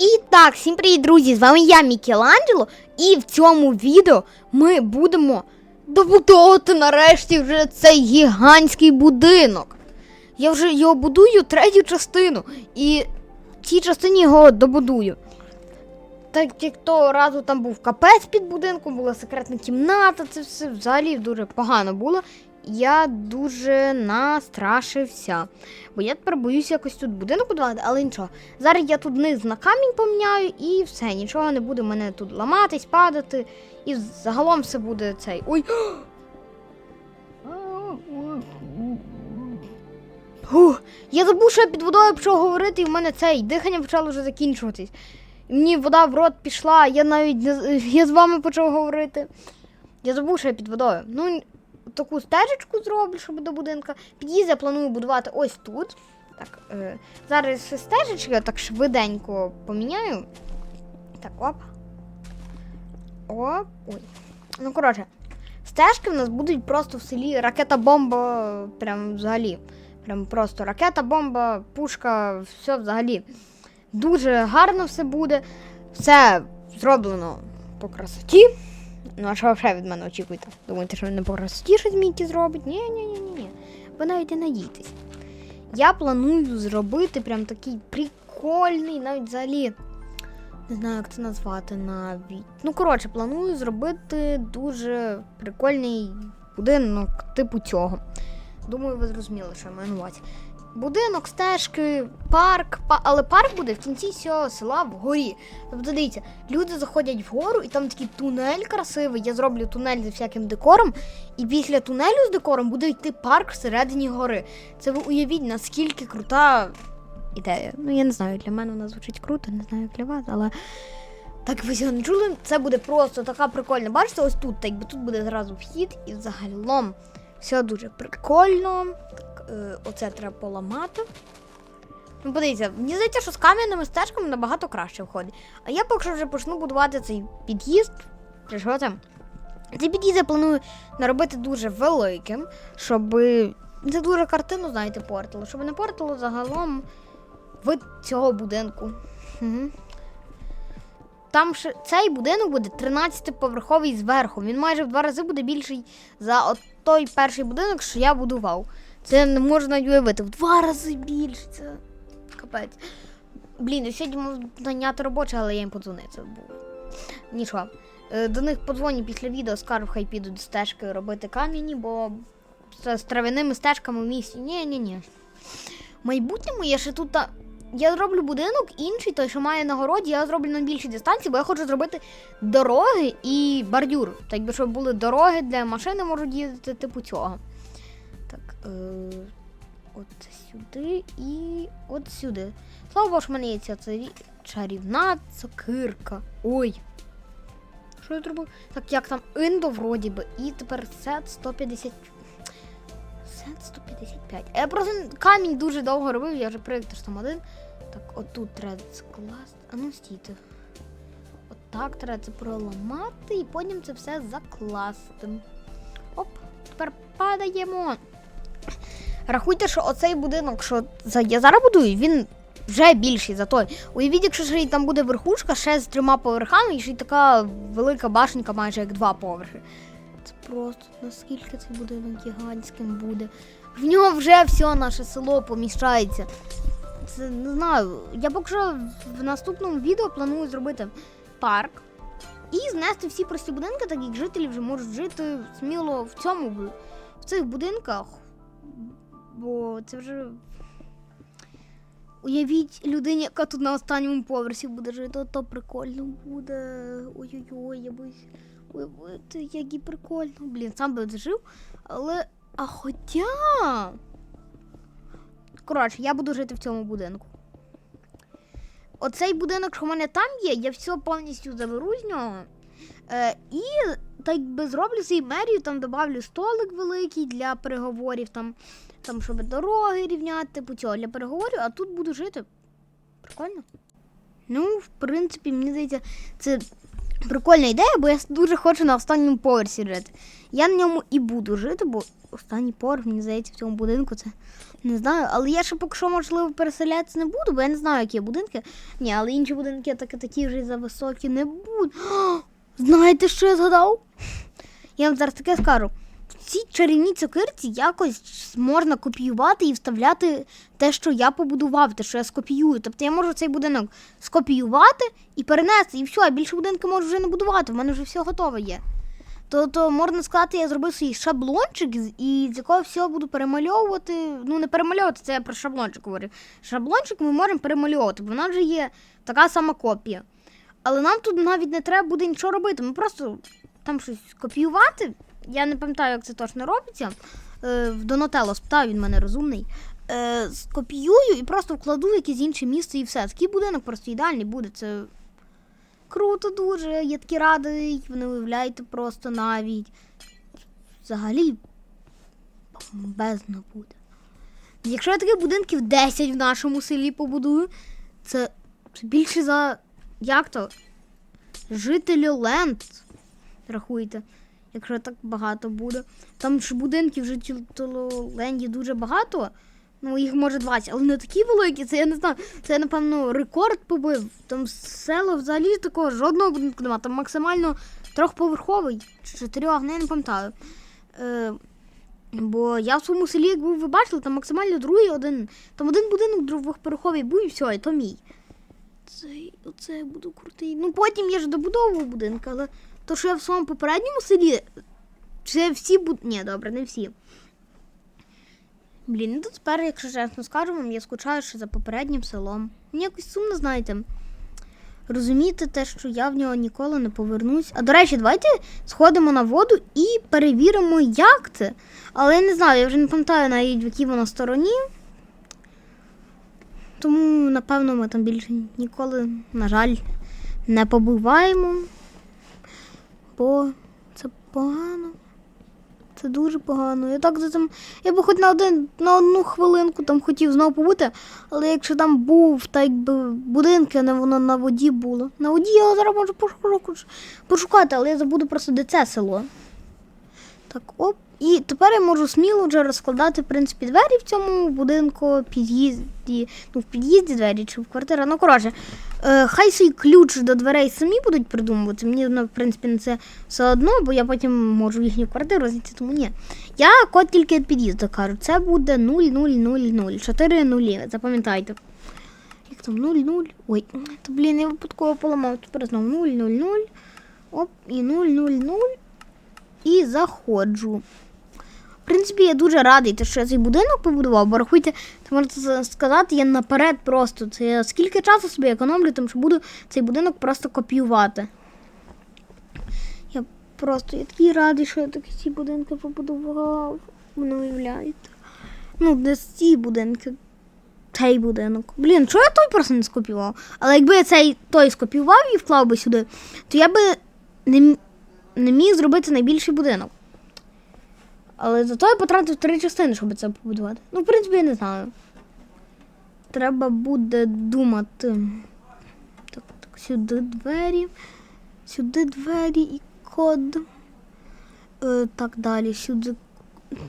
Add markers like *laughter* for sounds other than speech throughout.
І так, всім привіт, друзі! З вами я, Мікеланджело, і в цьому відео ми будемо добудовувати нарешті вже цей гігантський будинок. Я вже його будую третю частину, і в цій частині його добудую. Так як того разу там був капець під будинком, була секретна кімната, це все взагалі дуже погано було. Я дуже настрашився. Бо я тепер боюся якось тут будинок будувати, але нічого. Зараз я тут низ на камінь поміняю і все, нічого не буде мене тут ламатись, падати. І загалом все буде цей. Ой! Фух, я забув, що я під водою почав говорити, і в мене цей дихання почало вже закінчуватись. І мені вода в рот пішла, я навіть не, я з вами почав говорити. Я забув, що я під водою. Ну, таку стежечку зроблю, щоб до будинка. Під'їзд я планую будувати ось тут. Так, е, зараз стежечки я так швиденько поміняю. Так, оп. Оп. Ой. Ну, коротше, стежки в нас будуть просто в селі ракета-бомба. Прям взагалі. Прям просто ракета, бомба, пушка, все взагалі. Дуже гарно все буде. Все зроблено по красоті. Ну, а що ще від мене очікуєте? Думаєте, що красоті щось Мікі зробить? Ні, ні, ні, ні, ні. Ви навіть не надійтесь. Я планую зробити прям такий прикольний, навіть взагалі. Не знаю, як це назвати навіть. Ну, коротше, планую зробити дуже прикольний будинок типу цього. Думаю, ви зрозуміли, що я маю на увазі. Будинок, стежки, парк, па- але парк буде в кінці цього села вгорі. Тобто дивіться, люди заходять вгору, і там такий тунель красивий. Я зроблю тунель зі всяким декором, і після тунелю з декором буде йти парк всередині гори. Це ви уявіть, наскільки крута ідея. Ну, я не знаю, для мене вона звучить круто, не знаю, як для вас, але. Так ви не чули? Це буде просто така прикольна. Бачите, ось тут, так би тут буде зразу вхід, і загалом все дуже прикольно. Е, оце треба поламати. Ну, подивіться, мені здається, що з кам'яними стежками набагато краще входить. А я поки що вже почну будувати цей під'їзд. Чи що там? Цей під'їзд я планую наробити дуже великим, щоб це дуже картину, знаєте, портило, щоб не портило загалом вид цього будинку. Там ще цей будинок буде 13-поверховий зверху. Він майже в два рази буде більший за той перший будинок, що я будував. Це не можна уявити. В два рази більше. Це капець. Блін, я сьогодні мав наняти робоче, але я їм подзвонив. Це був. Нічого. Е, До них подзвоню після відео, скажу, хай підуть стежки робити кам'яні, бо з, травяними стежками в місті. Ні, ні, ні. В майбутньому я ще тут. та- Я зроблю будинок інший, той, що має на городі, я зроблю на більшій дистанції, бо я хочу зробити дороги і бордюр. Так би, щоб були дороги для машини можуть їздити, типу цього. Е, от сюди і от сюди. Слава Богу, в мене є ця чарівна цукирка. Ой. Що я зробив? Так, як там індо вроді би, і тепер сет 150. Сет 155. Я просто камінь дуже довго робив, я вже що там один. Так, отут треба скласти. А ну стійте. Отак треба це проламати і потім це все закласти. Оп, тепер падаємо. Рахуйте, що оцей будинок, що я зараз будую, він вже більший за той. Уявіть, якщо ще там буде верхушка ще з трьома поверхами, і ще й така велика башенька, майже як два поверхи. Це просто наскільки цей будинок гігантським буде. В нього вже все наше село поміщається. Це не знаю. Я поки що в наступному відео планую зробити парк і знести всі прості будинки, так як жителі вже можуть жити сміло в цьому в цих будинках. Бо це вже. Уявіть людині, яка тут на останньому поверсі буде жити, то прикольно буде. Ой-ой-ой, я боюсь уявити, як і прикольно. Блін, сам би жив, але. А хоча. Коротше, я буду жити в цьому будинку. Оцей будинок, що в мене там є, я все повністю заберу з нього. Е, і так би зроблю свій мерію, там добавлю столик великий для переговорів, там, там щоб дороги рівняти, типу цього для переговорів, а тут буду жити. Прикольно. Ну, в принципі, мені здається, це прикольна ідея, бо я дуже хочу на останньому поверсі жити. Я на ньому і буду жити, бо останній поверх, мені здається, в цьому будинку це Не знаю, але я ще поки що, можливо, переселятися не буду, бо я не знаю, які будинки. Ні, але інші будинки таки такі вже за високі не будуть. *gasps* Знаєте, що я згадав? Я вам зараз таке скажу. В цій чарівній цукерці якось можна копіювати і вставляти те, що я побудував, те, що я скопіюю. Тобто я можу цей будинок скопіювати і перенести, і все, я більше будинки можу вже не будувати, в мене вже все готове є. То, то можна сказати, я зробив свій шаблончик, і з якого всього буду перемальовувати. Ну, не перемальовувати, це я про шаблончик говорю. Шаблончик ми можемо перемальовувати, бо вона вже є така сама копія. Але нам тут навіть не треба буде нічого робити. Ми просто там щось копіювати. Я не пам'ятаю, як це точно робиться. Е, в Донателло спитав, він мене розумний. Е, скопіюю і просто вкладу в якесь інше місце і все. Такий будинок просто ідеальний буде. Це круто дуже. Я такий радий, ви не уявляєте просто навіть. Взагалі бездна буде. Якщо я таких будинків 10 в нашому селі побудую, це більше за як то? Жителі Ленд. Рахуйте, якщо так багато буде. Там ж будинків в жителі Ленді дуже багато. Ну, їх може 20, але не такі великі, це я не знаю. Це, напевно, рекорд побив. Там село взагалі такого жодного будинку немає. Там максимально трьохповерховий, чотирьох, ну, не пам'ятаю. Е, бо я в своєму селі, як ви бачили, там максимально другий один. Там один будинок двохповерховий був і все, і то мій. Це, оце я буду крутий. Ну потім я ж добудовував будинок, але то, що я в своєму попередньому селі, це всі буд... Ні, добре, не всі. Блін, ну тепер, якщо чесно скажу вам, я скучаю ще за попереднім селом. Мені якось сумно, знаєте. Розуміти те, що я в нього ніколи не повернусь. А до речі, давайте сходимо на воду і перевіримо, як це. Але я не знаю, я вже не пам'ятаю навіть в якій воно стороні. Тому, напевно, ми там більше ніколи, на жаль, не побуваємо. Бо це погано. Це дуже погано. Я так за цим. Я би хоч на один на одну хвилинку там хотів знову побути, але якщо там був та якби будинки, а не воно на воді було. На воді я зараз можу пошукати, але я забуду просто де це село. Так, оп. І тепер я можу сміло вже розкладати, в принципі, двері в цьому будинку, під'їзді, ну, в під'їзді двері чи в квартиру. Ну, коротше, е, хай свій ключ до дверей самі будуть придумувати. Мені, ну, в принципі, на це все одно, бо я потім можу їхню квартиру знайти, тому ні. Я код тільки від під'їзду кажу. Це буде 0000. 4 нулі. Запам'ятайте. Як там 00? Ой, то, блін, я випадково поламав. Тепер знову 000. Оп, і 000. І заходжу. В принципі, я дуже радий, що я цей будинок побудував, бо рахуйте, це можна сказати, я наперед просто. Це я скільки часу собі економлю, тому що буду цей будинок просто копіювати. Я просто я такий радий, що я такі ці будинки побудував. Ви не уявляєте. Ну, де ці будинки. Цей будинок. Блін, чого я той просто не скопіював? Але якби я цей той скопіював і вклав би сюди, то я би не, не міг зробити найбільший будинок. Але зато я потратив три частини, щоб це побудувати. Ну, в принципі, я не знаю. Треба буде думати. Так, так, сюди двері. Сюди двері і код. Е, так далі. Сюди.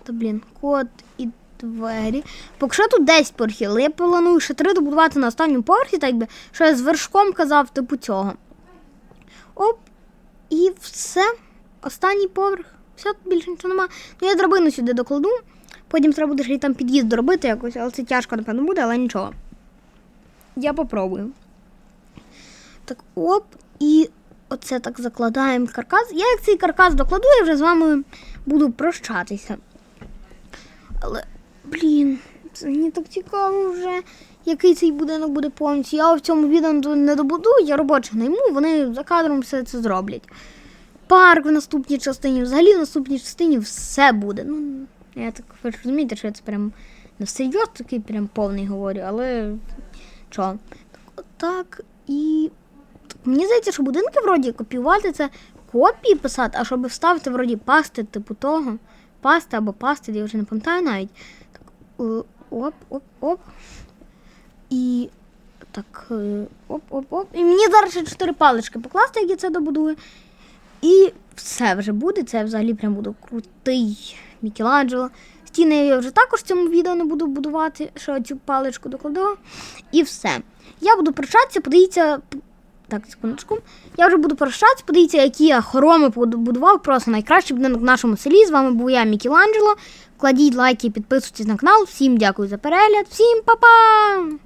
Та блін, код і двері. Поки що тут 10 поверхів, але я планую ще три добудувати на останньому поверхі, так би, що я з вершком казав, типу цього. Оп. І все. Останній поверх. Все, більше нічого нема. Ну, я драбину сюди докладу. Потім треба буде ще й там під'їзд доробити якось, але це тяжко, напевно, буде, але нічого. Я попробую. Так, оп, і оце так закладаємо каркас. Я як цей каркас докладу, я вже з вами буду прощатися. Але, блін, це мені так цікаво вже, який цей будинок буде повністю. Я в цьому відео не добудую, я робочих найму, вони за кадром все це зроблять. Парк в наступній частині, взагалі в наступній частині все буде. Ну, я так ж розумієте, що я це прям не всерйоз такий прям повний говорю, але що? Так, отак і. Так, мені здається, що будинки вроді копіювати це копії писати, а щоб вставити вроді пасти, типу того. Пасти або пасти, я вже не пам'ятаю навіть. Так, е, оп, оп, оп. І так, е, оп, оп, оп. І мені зараз ще чотири палички покласти, як я це добудую. І все вже буде. Це взагалі прям буде крутий Мікеланджело. Стіни я вже також в цьому відео не буду будувати, що цю паличку докладу. І все. Я буду прощатися, подивіться. Так, секундочку. Я вже буду прощатися, подивіться, які я хороми побудував. Просто найкращий будинок в нашому селі. З вами був я, Мікеланджело. Кладіть лайки, підписуйтесь на канал. Всім дякую за перегляд, всім па-па!